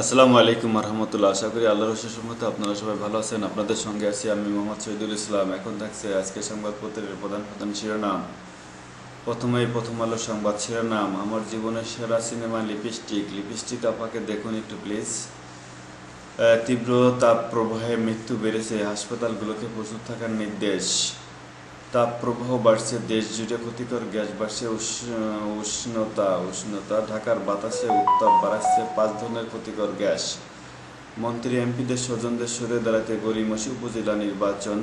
আসসালামু আলাইকুম রহমতুল্লাহ। আশা করি আল্লাহর রসের মতো আপনারা সবাই ভালো আছেন। আপনাদের সঙ্গে আছি আমি মোহাম্মদ শহীদুল ইসলাম। এখন থাকছে আজকে সংবাদপত্রের প্রধান প্রধান শিরোনাম। প্রথমেই প্রথম আলো সংবাদ শিরোনাম। আমার জীবনের সেরা সিনেমা লিপস্টিক। লিপস্টিক আপাকে দেখুন একটু, প্লিজ। তীব্র তাপ প্রবাহে মৃত্যু বেড়েছে। হাসপাতালগুলোকে প্রস্তুত থাকার নির্দেশ। তাপ প্রবাহ বাড়ছে দেশ জুড়ে ক্ষতিকর গ্যাস বাড়ছে, উষ্ণ- উষ্ণতা উষ্ণতা, ঢাকার বাতাসে উত্তাপ বাড়াচ্ছে, পাঁচ ধরনের ক্ষতিকর গ্যাস। মন্ত্রী, এমপিদের স্বজনদের সরে দাঁড়াতে গরিমসি উপজেলা নির্বাচন।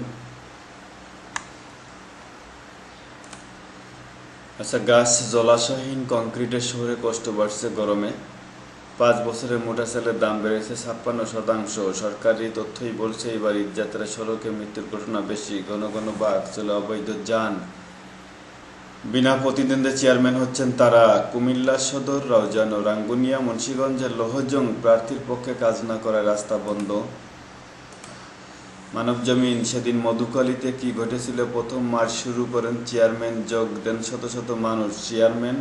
আচ্ছা গাছ জলাশয়হীন কংক্রিটের শহরে কষ্ট বাড়ছে গরমে। পাঁচ বছরে মোটা চালের দাম বেড়েছে ছাপ্পান্ন শতাংশ। সরকারি তথ্যই বলছে এবার ঈদযাত্রায় সড়কে মৃত্যুর ঘটনা বেশি। ঘন ঘন বাঘ চলে অবৈধ যান। বিনা প্রতিদ্বন্দ্বে চেয়ারম্যান হচ্ছেন তারা। কুমিল্লা সদর, রাউজান ও রাঙ্গুনিয়া, মুন্সিগঞ্জের লোহজং প্রার্থীর পক্ষে কাজ না করায় রাস্তা বন্ধ। মানবজমিন সেদিন মধুকালীতে কি ঘটেছিল প্রথম মার্চ শুরু করেন চেয়ারম্যান, যোগ দেন শত শত মানুষ। চেয়ারম্যান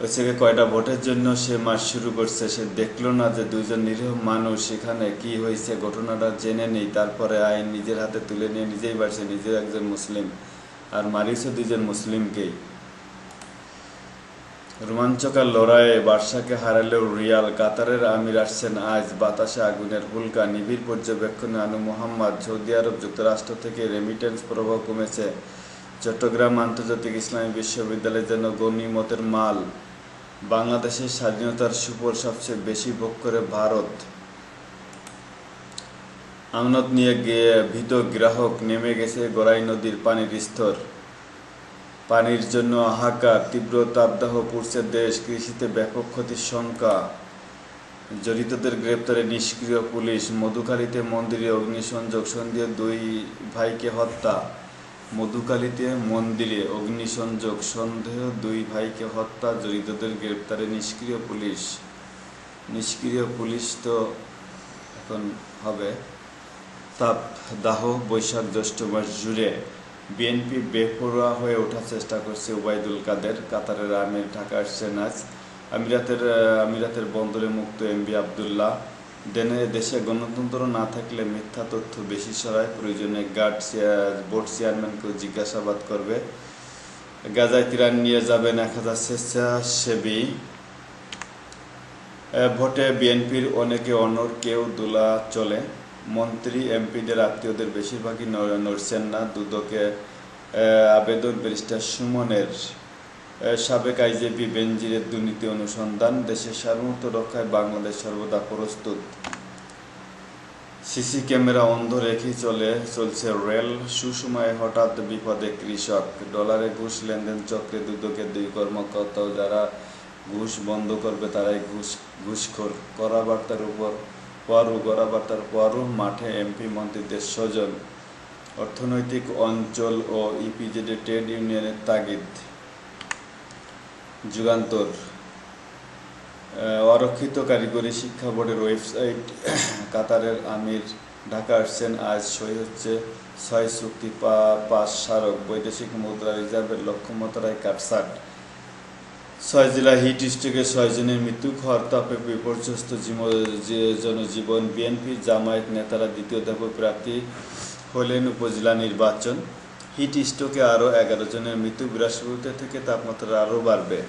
গিয়ে কয়টা ভোটের জন্য সে মাস শুরু করছে, সে দেখল না যে দুইজন নিরীহ মানুষ সেখানে কি হয়েছে, ঘটনাটা জেনে নেই, তারপরে আইন নিজের হাতে তুলে নিয়ে নিজেই বাড়ছে নিজের একজন মুসলিম আর মারিছে দুইজন মুসলিমকেই রোমাঞ্চকর লড়াইয়ে বার্সাকে হারালেও রিয়াল কাতারের আমির আসছেন আজ বাতাসে আগুনের হুলকা, নিবিড় পর্যবেক্ষণে আনু মোহাম্মদ, সৌদি আরব যুক্তরাষ্ট্র থেকে রেমিটেন্স প্রবাহ কমেছে, চট্টগ্রাম আন্তর্জাতিক ইসলামী বিশ্ববিদ্যালয়ের জন্য গণিমতের মাল বাংলাদেশের স্বাধীনতার সুফল সবচেয়ে বেশি ভোগ করে ভারত। আমনত নিয়ে ভীত গ্রাহক নেমে গেছে গড়াই নদীর পানির স্তর। পানির জন্য হাহাকার, তীব্র তাপদাহ পুড়ছে দেশ, কৃষিতে ব্যাপক ক্ষতির শঙ্কা। জড়িতদের গ্রেপ্তারে নিষ্ক্রিয় পুলিশ, মধুখালীতে মন্দিরে অগ্নিসংযোগ সন্ধ্যে দুই ভাইকে হত্যা। মধুকালীতে মন্দিরে অগ্নিসংযোগ, সন্দেহ, দুই ভাইকে হত্যা, জড়িতদের গ্রেপ্তারে নিষ্ক্রিয় পুলিশ। নিষ্ক্রিয় পুলিশ তো এখন হবে। তাপ, দাহ, বৈশাখ, জ্যৈষ্ঠ মাস জুড়ে বিএনপি বেপরোয়া হয়ে ওঠার চেষ্টা করছে ওবায়দুল কাদের, কাতারের আমির ঢাকা আসছেন আজ আমিরাতের আমিরাতের বন্দরে মুক্ত এমবি আবদুল্লাহ। দেনে দেশে গণতন্ত্র না থাকলে মিথ্যা তথ্য বেশি ছড়ায়। প্রয়োজনে গার্ড বোর্ড চেয়ারম্যানকেও জিজ্ঞাসাবাদ করবে। গাজায় তিরান নিয়ে যাবেন এক হাজার স্বেচ্ছাসেবী। ভোটে বিএনপির অনেকে অনর কেউ দোলা চলে। মন্ত্রী, এমপিদের আত্মীয়দের বেশিরভাগই নড়ছেন না। দুদকে আবেদন ব্যারিস্টার সুমনের সাবেক আইজেপি বেনজিরের দুর্নীতি অনুসন্ধান দেশের সার্বভৌমত্ব রক্ষায় বাংলাদেশ সর্বদা প্রস্তুত। সিসি ক্যামেরা অন্ধ রেখেই চলে, চলছে রেল। সুসময়ে হঠাৎ বিপদে কৃষক। ডলারে ঘুষ লেনদেন চক্রে দুদকের দুই কর্মকর্তাও যারা ঘুষ বন্ধ করবে, তারাই ঘুষ, ঘুষখোর। করা বার্তার উপর পরও করা বার্তার পরও মাঠে এমপি মন্ত্রীদের স্বজন। অর্থনৈতিক অঞ্চল ও ইপিজেডে ট্রেড ইউনিয়নের তাগিদ। যুগান্তর অরক্ষিত কারিগরি শিক্ষা বোর্ডের ওয়েবসাইট, কাতারের আমির, ঢাকা আসছেন, আজ সই হচ্ছে ছয় চুক্তি পা- পাঁচ স্মারক, বৈদেশিক মুদ্রা রিজার্ভের লক্ষ্যমাত্রায় কাটসাট ছয় জেলা হিট স্ট্রোকে ছয়জনের মৃত্যু, খর তাপে বিপর্যস্ত জীব- জনজীবন বিএনপি, জামায়াত নেতারা দ্বিতীয় ধাপে প্রার্থী হলেন উপজেলা নির্বাচন। হিট স্ট্রোকে আরও এগারো জনের মৃত্যু বৃহস্পতিবার থেকে তাপমাত্রা আরও বাড়বে।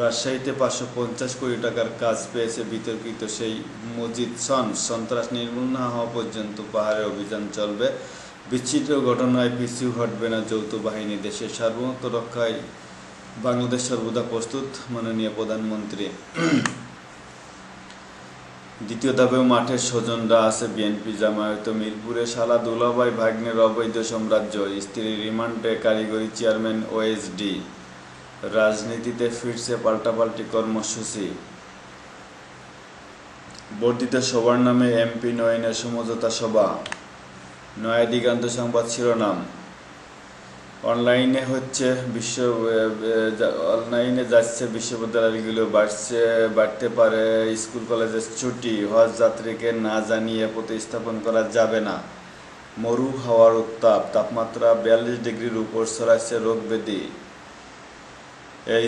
রাজশাহীতে পাঁচশো পঞ্চাশ কোটি টাকার কাজ পেয়েছে বিতর্কিত সেই মজিদ সন। সন্ত্রাস নির্মূল না হওয়া পর্যন্ত পাহাড়ে অভিযান চলবে। বিচ্ছিন্ন ঘটনায় পিছু হটবে না যৌথ বাহিনী। দেশের সার্বভৌমত্ব রক্ষায় বাংলাদেশ সর্বদা প্রস্তুত, মাননীয় প্রধানমন্ত্রী। দ্বিতীয় ধাপেও মাঠের স্বজনরা আছে বিএনপি জামায়াত মিরপুরে। শালা দুলাভাই ভাগ্নের অবৈধ সাম্রাজ্য, স্ত্রী রিমান্ডে কারিগরি চেয়ারম্যান ওএসডি রাজনীতিতে ফিরছে পাল্টাপাল্টি কর্মসূচি। বর্ধিত সবার নামে এমপি নয়নের সমঝোতা সভা। নয়া দিগান্ত সংবাদ শিরোনাম। অনলাইনে হচ্ছে বিশ্ব অনলাইনে যাচ্ছে বিশ্ববিদ্যালয়গুলো, বাড়ছে, বাড়তে পারে, স্কুল, কলেজের ছুটি, হজ যাত্রীকে না জানিয়ে প্রতিস্থাপন করা যাবে না। মরু হাওয়ার উত্তাপ, তাপমাত্রা বিয়াল্লিশ ডিগ্রির উপর ছড়াচ্ছে রোগ ব্যাধি।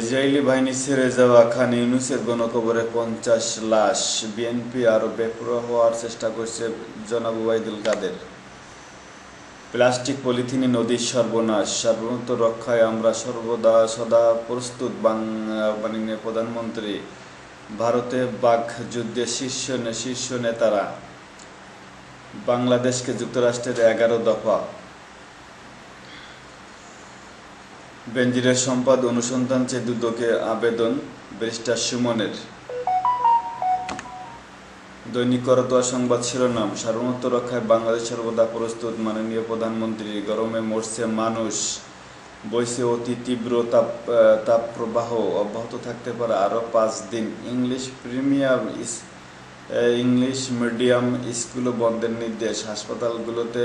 ইসরায়েলি বাহিনী ছেড়ে যাওয়া খান ইউনুসের গণকবরে পঞ্চাশ লাশ। বিএনপি আরও বেপরোয়া হওয়ার চেষ্টা করছে জনাব ওবায়দুল কাদের। প্লাস্টিক পলিথিনে নদীর সর্বনাশ। সার্বভৌমত্ব রক্ষায় আমরা সর্বদা সদা প্রস্তুত বাং- মানে প্রধানমন্ত্রী। ভারতে বাঘ যুদ্ধে শীর্ষ শীর্ষ নেতারা। বাংলাদেশকে যুক্তরাষ্ট্রের এগারো দফা। বেঞ্জিরের সম্পাদ অনুসন্ধান চেয়ে দুদকে আবেদন, ব্যারিস্টার সুমনের। দৈনিক করতোয়া সংবাদ শিরোনাম, সার্বভৌমত্ব রক্ষায় বাংলাদেশ সর্বদা প্রস্তুত, মাননীয় প্রধানমন্ত্রী, গরমে মরছে মানুষ। বইছে অতি তীব্র তাপ তাপপ্রবাহ, অব্যাহত থাকতে পারে আরও পাঁচ দিন। English premium English medium school বন্ধের নির্দেশ। হাসপাতালগুলোতে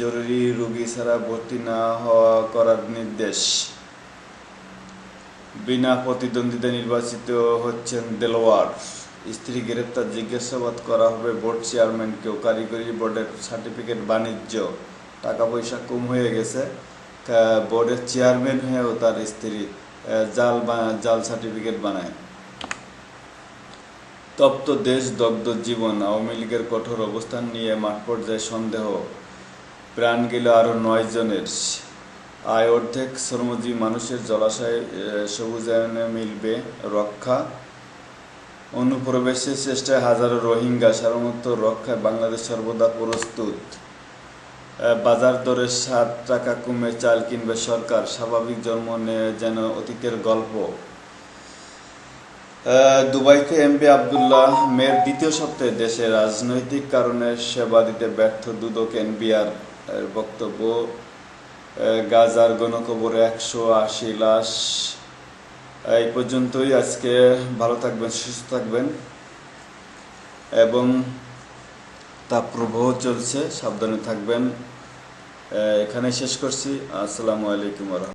জরুরি রোগী ছাড়া ভর্তি না হওয়া করার নির্দেশ। বিনা প্রতিদ্বন্দ্বিতা নির্বাচিত হচ্ছেন দেলোয়ার। স্ত্রী গ্রেপ্তার, জিজ্ঞাসাবাদ করা হবে বোর্ড চেয়ারম্যানকেও। কারিগরি বোর্ডের সার্টিফিকেট বাণিজ্য। টাকা পয়সা কম হয়ে গেছে। বোর্ডের চেয়ারম্যান হয়েও তার স্ত্রী জাল জাল সার্টিফিকেট বানায়। তপ্ত দেশ দগ্ধ জীবন। আওয়ামী লীগের কঠোর অবস্থান নিয়ে মাঠ পর্যায়ে সন্দেহ। প্রাণ গেল আরও নয় জনের। আয় অর্ধেক শ্রমজীবী মানুষের জলাশয়ে সবুজায়নে মিলবে রক্ষা। অনুপ্রবেশের চেষ্টায় হাজারো রোহিঙ্গা সার্বভৌমত্ব রক্ষায় বাংলাদেশ সর্বদা প্রস্তুত। বাজার দরে সাত টাকা কমে চাল কিনবে সরকার, স্বাভাবিক জন্ম নেয় যেন অতীতের গল্প। দুবাইতে এমপি আবদুল্লাহ মেয়ের দ্বিতীয় সপ্তাহে দেশে রাজনৈতিক কারণে সেবা দিতে ব্যর্থ দুদক এনবিআর বক্তব্য। গাজার গণকবরে একশো আশি লাশ এই পর্যন্তই আজকে ভালো থাকবেন, সুস্থ থাকবেন এবং তাপপ্রবাহ চলছে, সাবধানে থাকবেন। এখানে শেষ করছি। আসসালামু আলাইকুম